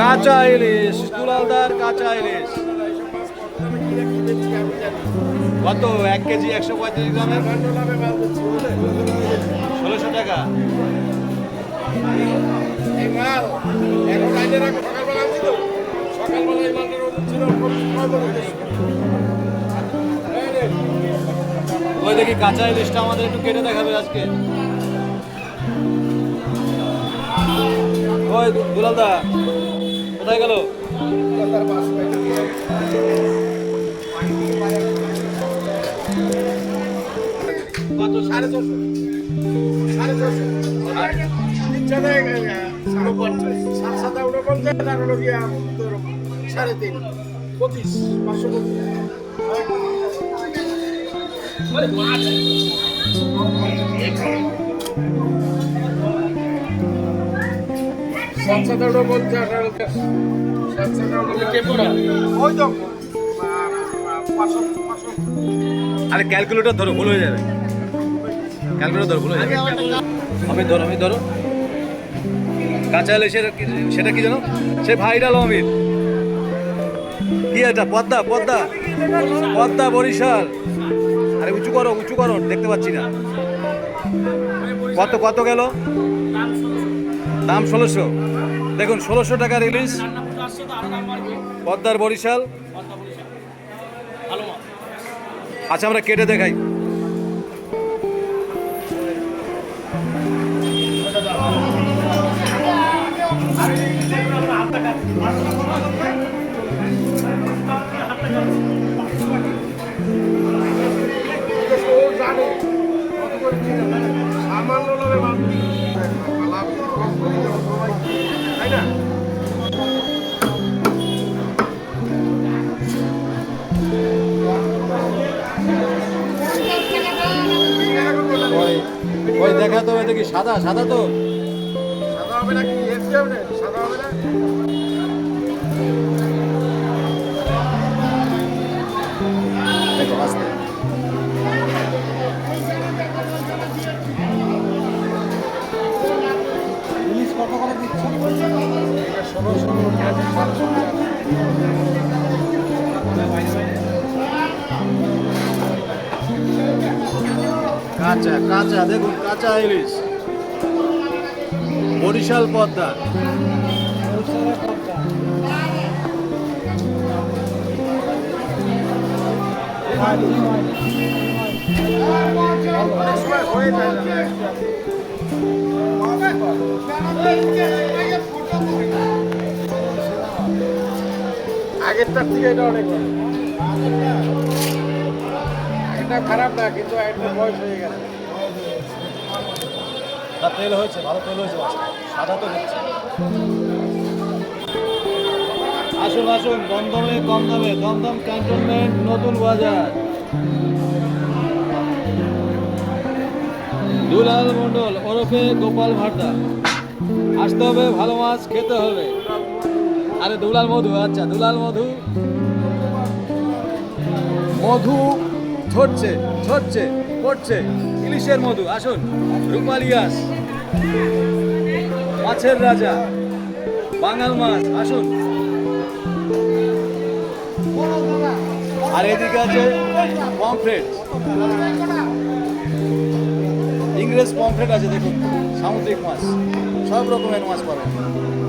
কাঁচা ইলিশ দুলালদার কাঁচা ইলিশ। কত? এক কেজি একশো পঁয়ত্রিশ গ্রামের? ষোলোশো টাকা। ওই দেখি কাঁচা ইলিশটা আমাদের একটু কেটে দেখাবে আজকে। ওই দুলালদা কত? সাড়ে ছশো। সাড়ে ছশো। সাড়ে তিন। পঁচিশ, পাঁচশো পঁচিশ। হলো সাত সাত ঊনপঞ্চাশ। ওই। আরে ক্যালকুলেটর ধরো, ভুল হয়ে যাবে। ক্যালকুলেটর ধরো ভুল হয়ে যাবে। আমি ধরো আমি ধরো। কাঁচা ইলিশের কি- সেটা কি জানো সে ভাইরাল অমিত। কি এটা? পদ্মা পদ্মা। পদ্মা বরিশাল। আরে উঁচু করো উঁচু করো, দেখতে পাচ্ছি না। কত কত গেল? দাম ষোলোশো। দেখুন ষোলোশো টাকা রিলিজ। পদ্মার বরিশাল। আচ্ছা আমরা কেটে দেখাই। ও ওই দেখা তো এটা কি সাদা সাদা তো। সাদা হবে না কি এসে হবে সাদা হবে না? ইলিশ কত করে দিচ্ছ? কাঁচা কাঁচা দেখুন কাঁচা ইলিশ বরিশাল পদ্মা। আগেরটার থেকে এটা অনেক। এটা খারাপ না, কিন্তু একটা বয়স হয়ে গেছে। তেল হয়েছে, ভালো তেল হয়েছে। সাদা তো হচ্ছে। আসুন আসুন, দমদমে কম দামে দমদম ক্যান্টনমেন্ট, নতুন বাজার। দুলাল মন্ডল ওরফে গোপাল ভাট্টা আসতে হবে, ভালো মাছ খেতে হবে। আরে দুলাল মধু আচ্ছা দুলাল মধু। মধু ঝরছে ঝরছে পড়ছে। ইলিশের মধু, আসুন। রূপালিয়াস মাছের রাজা। বাঙাল মাছ, আসুন। আর এদিকে আছে পমফ্রেট। ইংরেজ পমফ্রেট আছে, দেখুন। সামুদ্রিক মাছ। সব রকমের মাছ পাবেন।